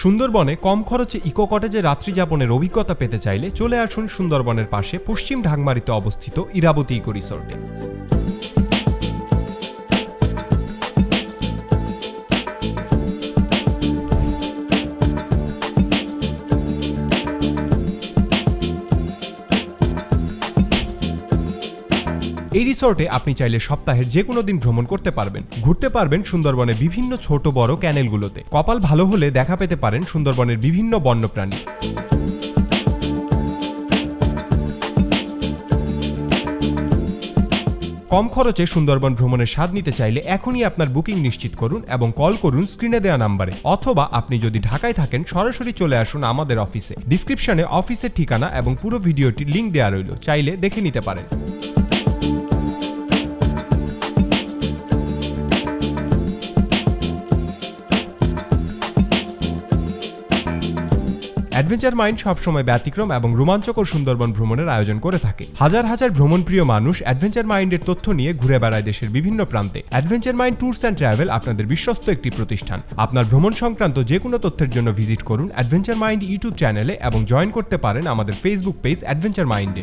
সুন্দরবনে কম খরচে ইকো কটেজে রাত্রি যাপনের অভিজ্ঞতা পেতে চাইলে চলে আসুন সুন্দরবনের পাশে পশ্চিম ঢাকমারিতে অবস্থিত ইরাবতী ইকো রিসোর্টে। এই রিসর্টে আপনি চাইলে সপ্তাহের যে কোনো দিন ভ্রমণ করতে পারবেন। ঘুরতে পারবেন সুন্দরবনের বিভিন্ন ছোট বড় ক্যানেলগুলোতে। কপাল ভালো হলে দেখা পেতে পারেন সুন্দরবনের বিভিন্ন বন্যপ্রাণী। কম খরচে সুন্দরবন ভ্রমণের স্বাদ নিতে চাইলে এখনই আপনার বুকিং নিশ্চিত করুন এবং কল করুন স্ক্রিনে দেওয়া নাম্বারে। অথবা আপনি যদি ঢাকায় থাকেন, সরাসরি চলে আসুন আমাদের অফিসে। ডিসক্রিপশনে অফিসের ঠিকানা এবং পুরো ভিডিওটির লিঙ্ক দেওয়া রইল। চাইলে দেখে নিতে পারেন। অ্যাডভেঞ্চার মাইন্ড সবসময় ব্যতিক্রম এবং রোমাঞ্চকর সুন্দরবন ভ্রমণের আয়োজন করে থাকে। হাজার হাজার ভ্রমণপ্রিয় মানুষ অ্যাডভেঞ্চার মাইন্ডের তথ্য নিয়ে ঘুরে বেড়ায় দেশের বিভিন্ন প্রান্তে। Adventure mind tours and travel আপনাদের বিশ্বস্ত একটি প্রতিষ্ঠান। আপনার ভ্রমণ সংক্রান্ত যে কোনো তথ্যের জন্য ভিজিট করুন অ্যাডভেঞ্চার মাইন্ড ইউটিউব চ্যানেলে এবং জয়েন করতে পারেন আমাদের ফেসবুক পেজ অ্যাডভেঞ্চার মাইন্ডে।